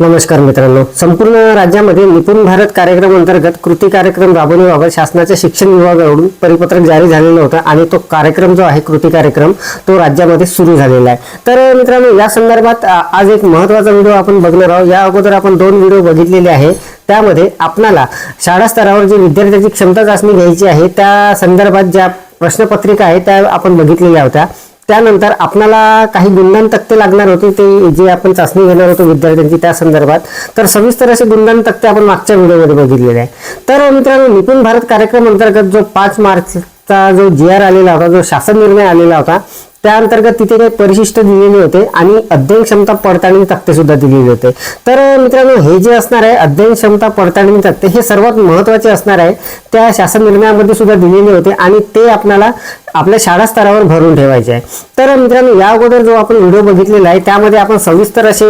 नमस्कार मित्रांनो. संपूर्ण राज्यामध्ये निपुण भारत कार्यक्रम अंतर्गत कृती कार्यक्रम राबवण्याबाबत शासनाच्या शिक्षण विभागाकडून परिपत्रक जारी झालेलं होतं आणि तो कार्यक्रम जो आहे कृती कार्यक्रम तो राज्यामध्ये सुरू झालेला आहे. तर मित्रांनो या संदर्भात आज एक महत्त्वाचा व्हिडिओ आपण बघणार आहोत. या अगोदर आपण दोन व्हिडिओ बघितलेले आहे. त्यामध्ये आपणाला शाळा स्तरावर जी विद्यार्थ्याची क्षमता चाचणी घ्यायची आहे त्या संदर्भात ज्या प्रश्नपत्रिका आहे त्या आपण बघितलेल्या होत्या. त्यानंतर आपणाला काही गुणदान तक्ते लागणार होते ते जे आपण चाचणी घेणार होतो विद्यार्थ्यांची त्या संदर्भात. तर सविस्तर असे गुणदान तक्ते आपण मागच्या व्हिडिओमध्ये बघितलेले आहे. तर मित्रांनो निपुण भारत कार्यक्रम अंतर्गत जो पाच मार्चचा जो जी आर आलेला होता जो शासन निर्णय आलेला होता त्या अंतर्गत तिथे काही परिशिष्ट दिलेले होते आणि अध्ययन क्षमता पडताळणी तक्ते सुद्धा दिलेले होते. तर मित्रांनो हे जे असणार आहे अध्ययन क्षमता पडताळणी तक्ते हे सर्वात महत्त्वाचे असणार आहे त्या शासन निर्णयामध्ये सुद्धा दिलेले होते आणि ते आपल्याला आपल्या शाळा स्तरावर भरून ठेवायचे आहे. तर मित्रांनो या अगोदर जो आपण व्हिडिओ बघितलेला आहे त्यामध्ये आपण सविस्तर असे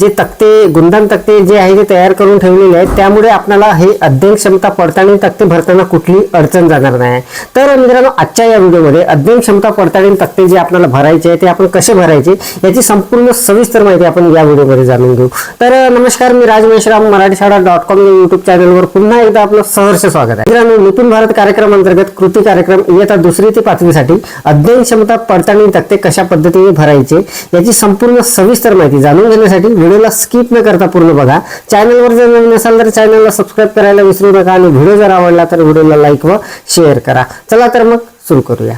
जे तक्ते गुणदान तक्ते जे आहे ते तयार करून ठेवलेले आहेत. त्यामुळे आपल्याला हे अध्ययन क्षमता पडताळणी तक्ते भरताना कुठली अडचण जाणार नाही. तर मित्रांनो आजच्या या व्हिडिओमध्ये अध्ययन क्षमता पडताळणी तक्ते जे आपल्याला भरायचे आहे ते आपण कसे भरायचे याची संपूर्ण सविस्तर माहिती आपण या व्हिडिओमध्ये जाणून घेऊ. तर नमस्कार मी राज मेश्राम मराठी शाळा डॉट कॉम या युट्यूब चॅनलवर पुन्हा एकदा आपलं सहर्ष स्वागत आहे. मित्रांनो निपुण भारत कार्यक्रम अंतर्गत कृती कार्यक्रम इयत्ता दुसरी ते चाचणीसाठी अध्ययन क्षमता पडताळणी तक्ते कशा पद्धतीने भरायचे याची संपूर्ण सविस्तर माहिती जाणून घेण्यासाठी व्हिडिओला स्किप न करता पूर्ण बघा. चॅनलवर जर नवीन असाल तर चॅनलला सबस्क्राईब करायला विसरू नका आणि व्हिडिओ जर आवडला तर व्हिडिओला लाईक व शेअर करा. चला तर मग सुरू करूया.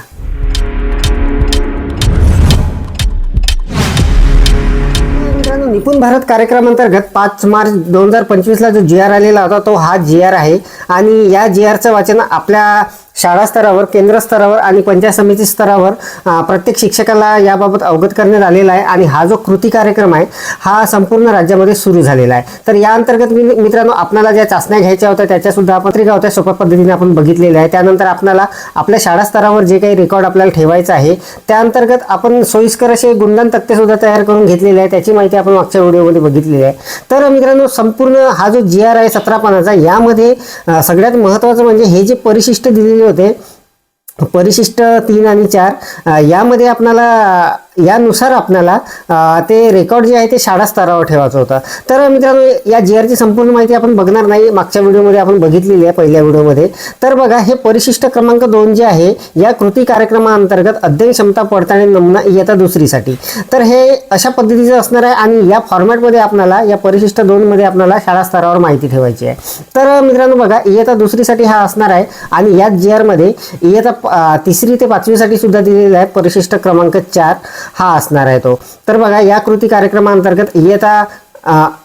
निपुण भारत कार्यक्रम अंतर्गत पाच मार्च दोन हजार पंचवीसला जो जी आर आलेला होता तो हा जी आर आहे. आणि या जी आरचं वाचन आपल्या शाळा स्तरावर केंद्र स्तरावर आणि पंचायत समिती स्तरावर प्रत्येक शिक्षकाला याबाबत अवगत करण्यात आलेला आहे आणि हा जो कृती कार्यक्रम आहे हा संपूर्ण राज्यामध्ये सुरू झालेला आहे. तर या अंतर्गत मी- मित्रांनो आपल्याला ज्या चाचण्या घ्यायच्या होत्या त्याच्यासुद्धा पत्रिका होत्या सोप्या पद्धतीने आपण बघितलेल्या आहे त्यानंतर आपल्याला आपल्या शाळा स्तरावर जे काही रेकॉर्ड आपल्याला ठेवायचं आहे त्या अंतर्गत आपण सोयीस्कर असे गुणदान तक्तेसुद्धा तयार करून घेतलेले आहे त्याची माहिती आपण मागच्या व्हिडिओमध्ये बघितलेली आहे. तर मित्रांनो संपूर्ण हा जो जी आर आहे सतरा पानाचा यामध्ये सगळ्यात महत्त्वाचं म्हणजे हे जे परिशिष्ट दिलेले होते. परिशिष्ट तीन आणि चार यामध्ये आपणाला यानुसार आपल्याला ते रेकॉर्ड जे आहे ते शाळा स्तरावर ठेवायचं होतं. तर मित्रांनो या जी आरची संपूर्ण माहिती आपण बघणार नाही. मागच्या व्हिडिओमध्ये आपण बघितलेली आहे पहिल्या व्हिडिओमध्ये. तर बघा हे परिशिष्ट क्रमांक दोन जे आहे या कृती कार्यक्रमाअंतर्गत अध्ययन क्षमता पडताळणी नमुना इयत्ता दुसरीसाठी. तर हे अशा पद्धतीचं असणार आहे आणि या फॉर्मॅटमध्ये आपल्याला या परिशिष्ट दोनमध्ये आपल्याला शाळा स्तरावर माहिती ठेवायची आहे. तर मित्रांनो बघा इयत्ता दुसरीसाठी हा असणार आहे आणि याच जी आरमध्ये इयत्ता तिसरी ते पाचवीसाठी सुद्धा दिलेला आहे परिशिष्ट क्रमांक चार. हा असणार आहे तो. तर बघा या कृती कार्यक्रमाअंतर्गत इयता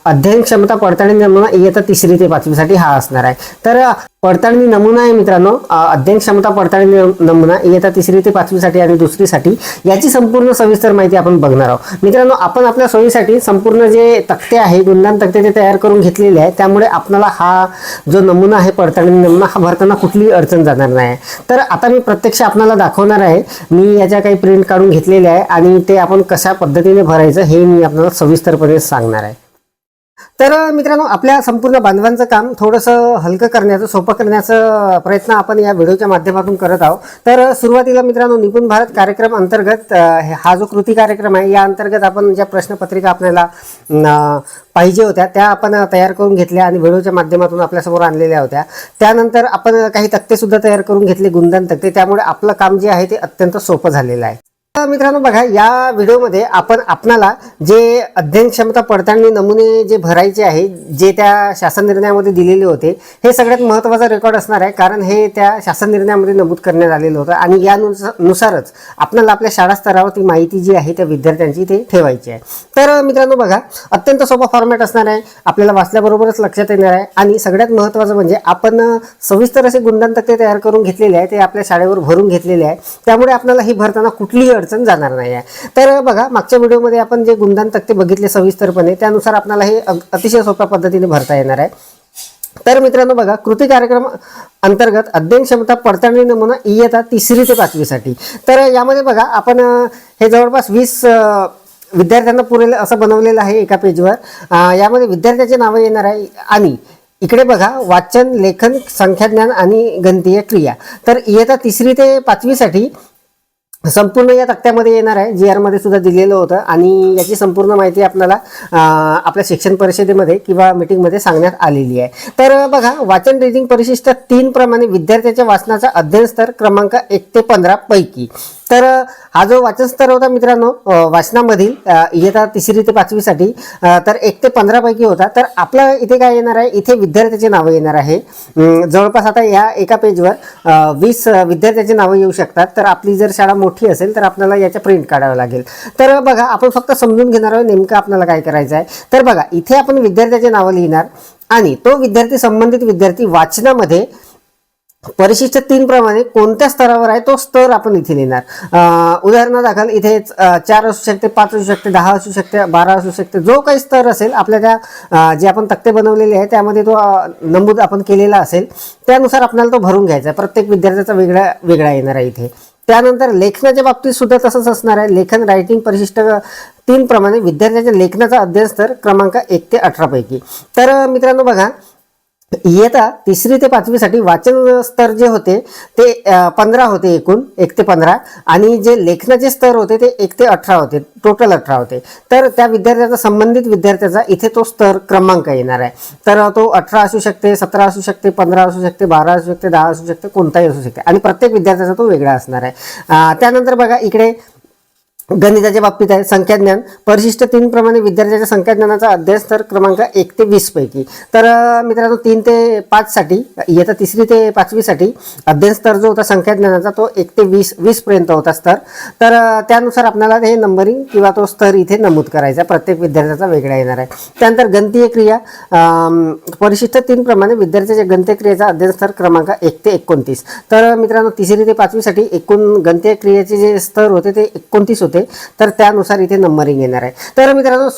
अध्ययन क्षमता पडताळणी नमुना इयत्ता तिसरी ते पाचवीसाठी हा असणार आहे. तर पडताळणी नमुना आहे मित्रांनो. अध्ययन क्षमता पडताळणी नमुना इयत्ता तिसरी ते पाचवीसाठी आणि दुसरीसाठी याची संपूर्ण सविस्तर माहिती आपण बघणार आहोत. मित्रांनो आपण आपल्या सोयीसाठी संपूर्ण जे तक्ते आहे गुणदान तक्ते ते तयार करून घेतलेले आहे त्यामुळे आपल्याला हा जो नमुना आहे पडताळणी नमुना हा भरताना कुठलीही अडचण जाणार नाही. तर आता मी प्रत्यक्ष आपल्याला दाखवणार आहे मी याच्या काही प्रिंट काढून घेतलेल्या आहे आणि ते आपण कशा पद्धतीने भरायचं हे मी आपल्याला सविस्तरपणे सांगणार आहे. तर मित्रांनो आपल्या संपूर्ण बांधवांचं काम थोडंसं हलकं करण्याचं सोपं करण्याचं प्रयत्न आपण या व्हिडिओच्या माध्यमातून करत आहोत. तर सुरुवातीला मित्रांनो निपुण भारत कार्यक्रम अंतर्गत हा जो कृती कार्यक्रम आहे या अंतर्गत आपण ज्या प्रश्नपत्रिका आपल्याला पाहिजे होत्या त्या आपण तयार करून घेतल्या आणि व्हिडिओच्या माध्यमातून आपल्यासमोर आणलेल्या होत्या. त्यानंतर आपण काही तक्तेसुद्धा तयार करून घेतले गुणदान तक्ते. त्यामुळे आपलं काम जे आहे ते अत्यंत सोपं झालेलं आहे. मित्रांनो बघा या व्हिडिओमध्ये आपण आपणाला जे अध्ययन क्षमता पडताळणी नमुने जे भरायचे आहे जे त्या शासन निर्णयामध्ये दिलेले होते हे सगळ्यात महत्त्वाचा रेकॉर्ड असणार आहे कारण हे त्या शासन निर्णयामध्ये नमूद करण्यात आलेलं होतं आणि यानुसार नुसारच आपल्याला आपल्या शाळा स्तरावर ती माहिती जी आहे त्या विद्यार्थ्यांची ते ठेवायची आहे. तर मित्रांनो बघा अत्यंत सोपा फॉर्मॅट असणार आहे आपल्याला वाचल्याबरोबरच लक्षात येणार आहे आणि सगळ्यात महत्त्वाचं म्हणजे आपण सविस्तर असे गुणदान तक्ते तयार करून घेतलेले आहे ते आपल्या शाळेवर भरून घेतलेले आहे. त्यामुळे आपल्याला ही भरताना कुठलीही अडचण जाणार नाही आहे तर बघा मागच्या व्हिडिओमध्ये आपण जे गुंदान तक्ते बघितले सविस्तरपणे त्यानुसार आपल्याला हे अग- अतिशय सोप्या पद्धतीने भरता येणार आहे. तर मित्रांनो बघा कृती कार्यक्रम अंतर्गत अध्ययन क्षमता पडताळणी नमुना इयता तिसरी ते पाचवीसाठी. तर यामध्ये बघा आपण हे जवळपास वीस विद्यार्थ्यांना पुरेल असं बनवलेलं आहे एका पेजवर. यामध्ये विद्यार्थ्याचे नावं येणार आहे आणि इकडे बघा वाचन लेखन संख्याज्ञान आणि गणतीय क्रिया. तर इयता तिसरी ते पाचवीसाठी संपूर्ण या तक्त्यामध्ये येणार आहे. जी आरमध्ये सुद्धा दिलेलं होतं आणि याची संपूर्ण माहिती आपल्याला आपल्या शिक्षण परिषदेमध्ये किंवा मीटिंगमध्ये सांगण्यात आलेली आहे. तर बघा वाचन रिडिंग परिशिष्ट तीन प्रमाणे विद्यार्थ्याच्या वाचनाचा अध्ययन स्तर क्रमांक एक ते पंधरा पैकी. तर हा जो वाचन स्तर होता मित्रांनो वाचनामधील इयत्ता तिसरी ते पाचवीसाठी तर एक ते पंधरा पैकी होता. तर आपलं इथे काय येणार आहे? इथे विद्यार्थ्याचे नावं येणार आहे. जवळपास आता या एका पेजवर वीस विद्यार्थ्याचे विद्यार्थ्याची नावं येऊ शकतात. तर आपली जर शाळा मोठी असेल तर आपल्याला याच्या प्रिंट काढावं लागेल. तर बघा आपण फक्त समजून घेणार आहोत नेमकं आपल्याला काय करायचं आहे. तर बघा इथे आपण विद्यार्थ्याचे नावं लिहिणार आणि तो विद्यार्थी संबंधित विद्यार्थी वाचनामध्ये परिशिष्ट तीन प्रमाणे कोणत्या स्तरावर आहे तो स्तर आपण इथे लिहिणार. उदाहरणादाखल इथे चार असू शकते पाच असू शकते दहा असू शकते बारा असू शकते जो काही स्तर असेल आपल्या त्या जे आपण तक्ते बनवलेले आहे त्यामध्ये तो नमूद आपण केलेला असेल त्यानुसार आपल्याला तो भरून घ्यायचा आहे. प्रत्येक विद्यार्थ्याचा वेगळा वेगळा येणार आहे इथे. त्यानंतर लेखनाच्या बाबतीत सुद्धा तसंच असणार आहे. लेखन रायटिंग परिशिष्ट तीन प्रमाणे विद्यार्थ्याच्या लेखनाचा अध्ययन स्तर क्रमांक एक ते अठरा पैकी तर मित्रांनो बघा इयता तिसरी ते पाचवीसाठी वाचन स्तर जे होते ते पंधरा होते एकूण एक ते पंधरा. आणि जे लेखनाचे स्तर होते ते एक ते अठरा होते टोटल अठरा होते. तर त्या विद्यार्थ्याचा संबंधित विद्यार्थ्याचा इथे तो स्तर क्रमांक येणार आहे. तर तो अठरा असू शकते सतरा असू शकते पंधरा असू शकते बारा असू शकते दहा असू शकते कोणताही असू शकते. आणि प्रत्येक विद्यार्थ्याचा तो वेगळा असणार आहे. त्यानंतर बघा इकडे गणिताच्या बाबतीत आहे संख्याज्ञान. परिशिष्ट तीन प्रमाणे विद्यार्थ्याच्या संख्याज्ञानाचा अध्ययन स्तर क्रमांक एक ते वीस पैकी. तर मित्रांनो तीन ते पाचसाठी इयत्ता तिसरी ते पाचवीसाठी अध्ययन स्तर जो होता संख्याज्ञानाचा तो एक ते वीस वीसपर्यंत होता स्तर. तर त्यानुसार आपल्याला हे नंबरिंग किंवा तो स्तर इथे नमूद करायचा प्रत्येक विद्यार्थ्याचा वेगळा येणार आहे. त्यानंतर गणतीय क्रिया परिशिष्ट तीन प्रमाणे विद्यार्थ्याच्या गणतीय क्रियेचा अध्ययन स्तर क्रमांक एक ते एकोणतीस. तर मित्रांनो तिसरी ते पाचवीसाठी एकूण गणतीय क्रियेचे जे स्तर होते ते एकोणतीस होते. तर त्यानुसार इथे नंबरिंग येणार आहे. तर मित्रांनो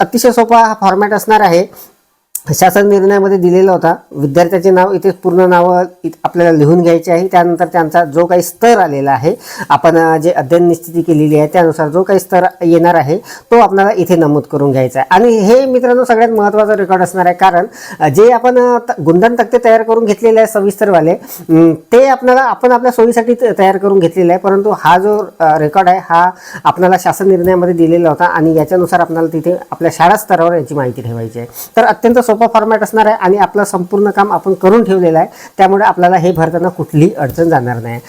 अतिशय सोपा हा फॉर्मॅट असणार आहे. शासन निर्णयामध्ये दिलेला होता. विद्यार्थ्याचे नाव इथे पूर्ण नावं आपल्याला लिहून घ्यायचे आहे. त्यानंतर त्यांचा जो काही स्तर आलेला आहे आपण जे अध्ययन निश्चिती केलेली आहे त्यानुसार जो काही स्तर येणार आहे तो आपल्याला इथे नमूद करून घ्यायचा आहे. आणि हे मित्रांनो सगळ्यात महत्त्वाचा रेकॉर्ड असणार आहे. कारण जे आपण गुंधन तक्ते तयार करून घेतलेले आहे सविस्तरवाले ते आपल्याला आपण आपल्या सोयीसाठी त- तयार करून घेतलेले आहे. परंतु हा जो रेकॉर्ड आहे हा आपल्याला शासन निर्णयामध्ये दिलेला होता. आणि याच्यानुसार आपल्याला तिथे आपल्या शाळा स्तरावर याची माहिती ठेवायची आहे. तर अत्यंत सोपा फॉर्मॅट असणार आहे आणि आपलं संपूर्ण काम आपण करून ठेवलेलं आहे. त्यामुळे आपल्याला हे भरताना कुठलीही अडचण जाणार नाही.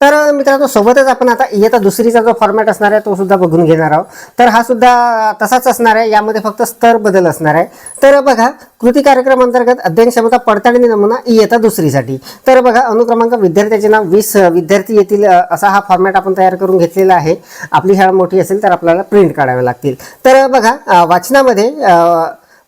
तर मित्रांनो सोबतच आपण आता इयत्ता दुसरीचा जो फॉर्मॅट असणार आहे तो सुद्धा बघून घेणार आहोत. तर हा सुद्धा तसाच असणार आहे. यामध्ये फक्त स्तर बदल असणार आहे. तर बघा कृती कार्यक्रम अंतर्गत अध्ययन क्षमता पडताळणी नमुना इयत्ता दुसरीसाठी. तर बघा अनुक्रमांक विद्यार्थ्याचे नाव वीस विद्यार्थी येतील असा हा फॉर्मॅट आपण तयार करून घेतलेला आहे. आपली शाळा मोठी असेल तर आपल्याला प्रिंट काढावे लागतील. तर बघा वाचनामध्ये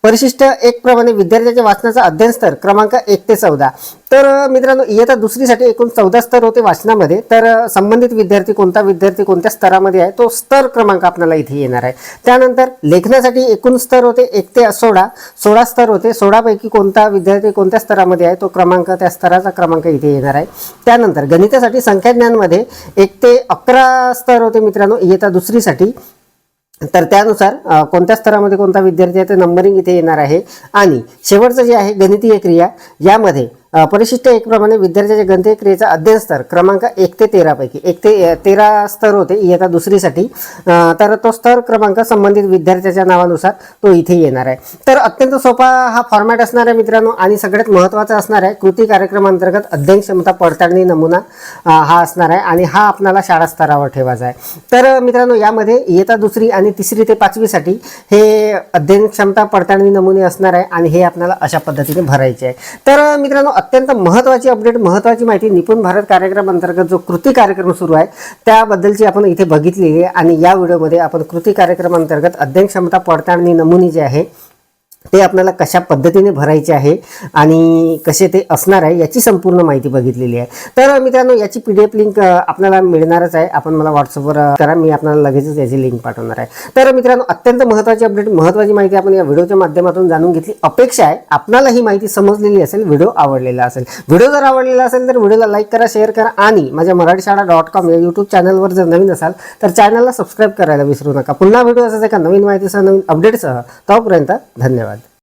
परिशिष्ट एक प्रमाणे विद्यार्थ्याच्या वाचनाचा अध्ययन स्तर क्रमांक एक ते चौदा. तर मित्रांनो इयत्ता दुसरीसाठी एकूण चौदा स्तर होते वाचनामध्ये. तर संबंधित विद्यार्थी कोणता? विद्यार्थी कोणत्या स्तरामध्ये आहे? तो स्तर क्रमांक आपल्याला इथे येणार आहे. त्यानंतर लेखनासाठी एकूण स्तर होते एक ते सोळा. सोळा स्तर होते. सोळापैकी कोणता विद्यार्थी कोणत्या स्तरामध्ये आहे? तो क्रमांक त्या स्तराचा क्रमांक इथे येणार आहे. त्यानंतर गणितासाठी संख्याज्ञानमध्ये एक ते अकरा स्तर होते मित्रांनो इयत्ता दुसरीसाठी. तर त्यानुसार कोणत्या स्तरामध्ये कोणता विद्यार्थी आहे तर नंबरिंग इथे येणार आहे. आणि शेवटचं जे आहे गणितीय क्रिया यामध्ये परिशिष्ट एकप्रमाणे विद्यार्थ्याच्या गणितीय क्रियेचा अध्ययन स्तर क्रमांक एक ते तेरापैकी एक ते तेरा स्तर होते इयत्ता दुसरीसाठी. तर तो स्तर क्रमांक संबंधित विद्यार्थ्याच्या नावानुसार तो इथे येणार आहे. तर अत्यंत सोपा हा फॉर्मॅट असणार आहे मित्रांनो आणि सगळ्यात महत्त्वाचा असणार आहे कृती कार्यक्रम अंतर्गत अध्ययन क्षमता पडताळणी नमुना हा असणार आहे आणि हा आपणाला शाळा स्तरावर ठेवायचा आहे. तर मित्रांनो यामध्ये इयत्ता दुसरी आणि तिसरी ते पाचवीसाठी हे अध्ययन क्षमता पडताळणी नमुने असणार आहे आणि हे आपल्याला अशा पद्धतीने भरायचे आहे. तर मित्रांनो अत्यंत महत्त्वाची अपडेट महत्त्वाची माहिती निपुण भारत कार्यक्रम अंतर्गत जो कृती कार्यक्रम सुरू आहे त्याबद्दलची आपण इथे बघितलेली आहे. आणि या व्हिडिओमध्ये आपण कृती कार्यक्रमांतर्गत अध्ययन क्षमता पडताळणी नमुने जे आहे ते आपल्याला कशा पद्धतीने भरायचे आहे आणि कसे ते असणार आहे याची संपूर्ण माहिती बघितलेली आहे. तर मित्रांनो याची पी डी एफ लिंक आपल्याला मिळणारच आहे. आपण मला व्हॉट्सअपवर करा. मी आपल्याला लगेचच याची लिंक पाठवणार आहे. तर मित्रांनो अत्यंत महत्त्वाची अपडेट महत्त्वाची माहिती आपण या व्हिडिओच्या माध्यमातून जाणून घेतली. अपेक्षा आहे आपल्याला ही माहिती समजलेली असेल व्हिडिओ आवडलेला असेल. व्हिडिओ जर आवडलेला असेल तर व्हिडिओला लाईक करा शेअर करा आणि माझ्या मराठी शाळा डॉट कॉम या यूट्यूब चॅनलवर जर नवीन असाल तर चॅनलला सबस्क्राईब करायला विसरू नका. पुन्हा व्हिडिओ असाच एका नवीन माहितीसह नवीन अपडेटसह तोपर्यंत धन्यवाद. God.